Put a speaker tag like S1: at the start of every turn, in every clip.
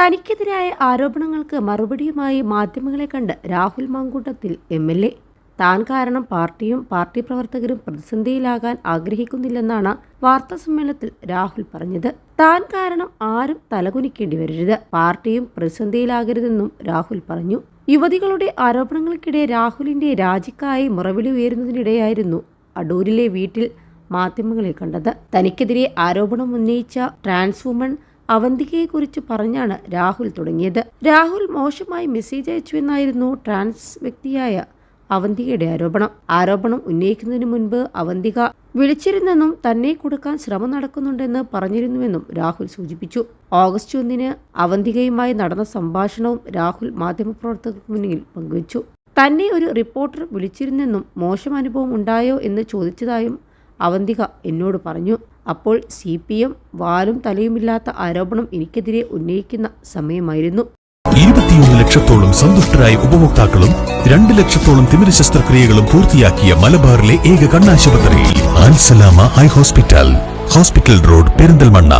S1: തനിക്കെതിരായ ആരോപണങ്ങൾക്ക് മറുപടിയുമായി മാധ്യമങ്ങളെ കണ്ട് Rahul Mamkootathil M L A. താൻ കാരണം പാർട്ടിയും പാർട്ടി പ്രവർത്തകരും പ്രതിസന്ധിയിലാകാൻ ആഗ്രഹിക്കുന്നില്ലെന്നാണ് വാർത്താ സമ്മേളനത്തിൽ രാഹുൽ പറഞ്ഞത്. താൻ കാരണം ആരും തലകുനിക്കേണ്ടി വരരുത്. പാർട്ടിയും പ്രതിസന്ധിയിലാകരുതെന്നും രാഹുൽ പറഞ്ഞു. യുവതികളുടെ ആരോപണങ്ങൾക്കിടെ രാഹുലിന്റെ രാജിക്കായി മുറവിളി ഉയരുന്നതിനിടെയായിരുന്നു അടൂരിലെ വീട്ടിൽ മാധ്യമങ്ങളെ കണ്ടത്. തനിക്കെതിരെ ആരോപണം ഉന്നയിച്ച ട്രാൻസ് വുമൺ അവന്തികയെക്കുറിച്ച് പറഞ്ഞാണ് രാഹുൽ തുടങ്ങിയത്. രാഹുൽ മോശമായി മെസ്സേജ് അയച്ചുവെന്നായിരുന്നു ട്രാൻസ് വ്യക്തിയായ അവന്തികയുടെ ആരോപണം. ആരോപണം ഉന്നയിക്കുന്നതിന് മുൻപ് അവന്തിക വിളിച്ചിരുന്നെന്നും തന്നെ കൊടുക്കാൻ ശ്രമം നടക്കുന്നുണ്ടെന്ന് പറഞ്ഞിരുന്നുവെന്നും രാഹുൽ സൂചിപ്പിച്ചു. ഓഗസ്റ്റ് ഒന്നിന് അവന്തികയുമായി നടന്ന സംഭാഷണവും രാഹുൽ മാധ്യമപ്രവർത്തകർക്ക് മുന്നിൽ പങ്കുവച്ചു. തന്നെ ഒരു റിപ്പോർട്ടർ വിളിച്ചിരുന്നെന്നും മോശം അനുഭവം ഉണ്ടായോ എന്ന് ചോദിച്ചതായും അവന്തിക എന്നോട് പറഞ്ഞു. അപ്പോൾ സി പി എം വാലും തലയുമില്ലാത്ത ആരോപണം എനിക്കെതിരെ ഉന്നയിക്കുന്ന സമയമായിരുന്നു.
S2: ഇരുപത്തിയൊന്ന് ലക്ഷത്തോളം സന്തുഷ്ടരായ ഉപഭോക്താക്കളും രണ്ട് ലക്ഷത്തോളം തിമിര ശസ്ത്രക്രിയകളും പൂർത്തിയാക്കിയ മലബാറിലെ ഏക കണ്ണാശുപത്രി Ansalama eye hospital hospital road Perinthalmanna.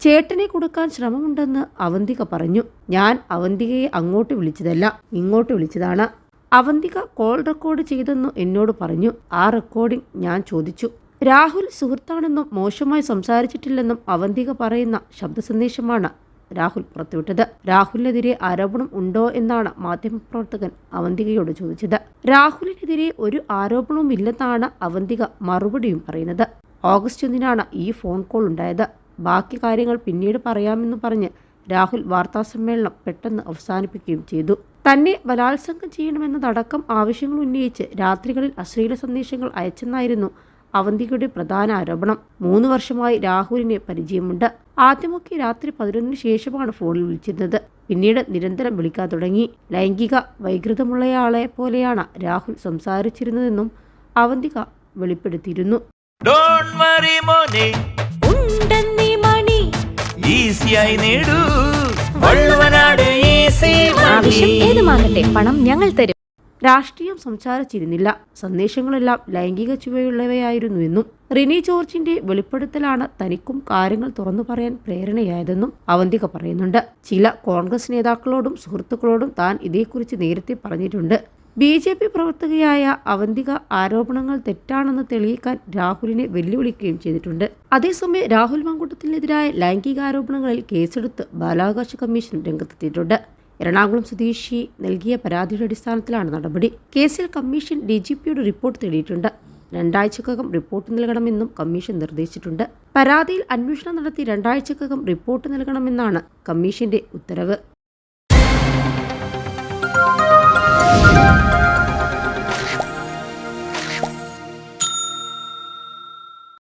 S1: ചേട്ടനെ കൊടുക്കാൻ ശ്രമമുണ്ടെന്ന് അവന്തിക പറഞ്ഞു. ഞാൻ അവന്തികയെ അങ്ങോട്ട് വിളിച്ചതല്ല ഇങ്ങോട്ട് വിളിച്ചതാണ്. അവന്തിക കോൾ റെക്കോർഡ് ചെയ്തെന്ന് എന്നോട് പറഞ്ഞു. ആ റെക്കോർഡിംഗ് ഞാൻ ചോദിച്ചു. രാഹുൽ സുഹൃത്താണെന്നും മോശമായി സംസാരിച്ചിട്ടില്ലെന്നും അവന്തിക പറയുന്ന ശബ്ദ സന്ദേശമാണ് രാഹുൽ പുറത്തുവിട്ടത്. രാഹുലിനെതിരെ ആരോപണം ഉണ്ടോ എന്നാണ് മാധ്യമപ്രവർത്തകൻ അവന്തികയോട് ചോദിച്ചത്. രാഹുലിനെതിരെ ഒരു ആരോപണവും ഇല്ലെന്നാണ് അവന്തിക മറുപടിയും പറയുന്നത്. ഓഗസ്റ്റ് ഒന്നിനാണ് ഈ ഫോൺ കോൾ ഉണ്ടായത്. ബാക്കി കാര്യങ്ങൾ പിന്നീട് പറയാമെന്ന് പറഞ്ഞ് രാഹുൽ വാർത്താസമ്മേളനം പെട്ടെന്ന് അവസാനിപ്പിക്കുകയും ചെയ്തു. തന്നെ ബലാത്സംഗം ചെയ്യണമെന്നതടക്കം ആവശ്യങ്ങൾ ഉന്നയിച്ച് രാത്രികളിൽ അശ്ലീല സന്ദേശങ്ങൾ അയച്ചെന്നായിരുന്നു അവന്തികയുടെ പ്രധാന ആരോപണം. മൂന്ന് വർഷമായി രാഹുലിന് പരിചയമുണ്ട്. ആദ്യമൊക്കെ രാത്രി പതിനൊന്നിന് ശേഷമാണ് ഫോണിൽ വിളിച്ചിരുന്നത്. പിന്നീട് നിരന്തരം വിളിക്കാൻ തുടങ്ങി. ലൈംഗിക വൈകൃതമുള്ളയാളെ പോലെയാണ് രാഹുൽ സംസാരിച്ചിരുന്നതെന്നും അവന്തിക വെളിപ്പെടുത്തിയിരുന്നു.
S3: ഡോൺ വറി മോനെ.
S4: ഉണ്ടെന്നീ മണി.
S3: ഈസിയായി നേടൂ. വള്ളുവനാട് ഈസി
S4: ആവശ്യം ഏതുമാകട്ടെ പണം ഞങ്ങൾ തരും.
S1: രാഷ്ട്രീയം സംസാരിച്ചിരുന്നില്ല. സന്ദേശങ്ങളെല്ലാം ലൈംഗിക ചുവയുള്ളവയായിരുന്നുവെന്നും റിനി ജോർജിന്റെ വെളിപ്പെടുത്തലാണ് തനിക്കും കാര്യങ്ങൾ തുറന്നു പറയാൻ പ്രേരണയായതെന്നും അവന്തിക പറയുന്നുണ്ട്. ചില കോൺഗ്രസ് നേതാക്കളോടും സുഹൃത്തുക്കളോടും താൻ ഇതേക്കുറിച്ച് നേരത്തെ പറഞ്ഞിട്ടുണ്ട്. ബി ജെ പി പ്രവർത്തകയായ അവന്തിക ആരോപണങ്ങൾ തെറ്റാണെന്ന് തെളിയിക്കാൻ രാഹുലിനെ വെല്ലുവിളിക്കുകയും ചെയ്തിട്ടുണ്ട്. അതേസമയം രാഹുൽ മങ്കുട്ടത്തിനെതിരായ ലൈംഗികാരോപണങ്ങളിൽ കേസെടുത്ത് ബാലാവകാശ കമ്മീഷൻ രംഗത്തെത്തിയിട്ടുണ്ട്. എറണാകുളം സ്വദേശി നൽകിയ പരാതിയുടെ അടിസ്ഥാനത്തിലാണ് നടപടി. കേസിൽ കമ്മീഷൻ ഡി ജി പിയുടെ റിപ്പോർട്ട് തേടിയിട്ടുണ്ട്. രണ്ടാഴ്ചക്കകം റിപ്പോർട്ട് നൽകണമെന്നും കമ്മീഷൻ നിർദ്ദേശിച്ചിട്ടുണ്ട്. പരാതിയിൽ അന്വേഷണം നടത്തി രണ്ടാഴ്ചക്കകം റിപ്പോർട്ട് നൽകണമെന്നാണ് കമ്മീഷന്റെ ഉത്തരവ്.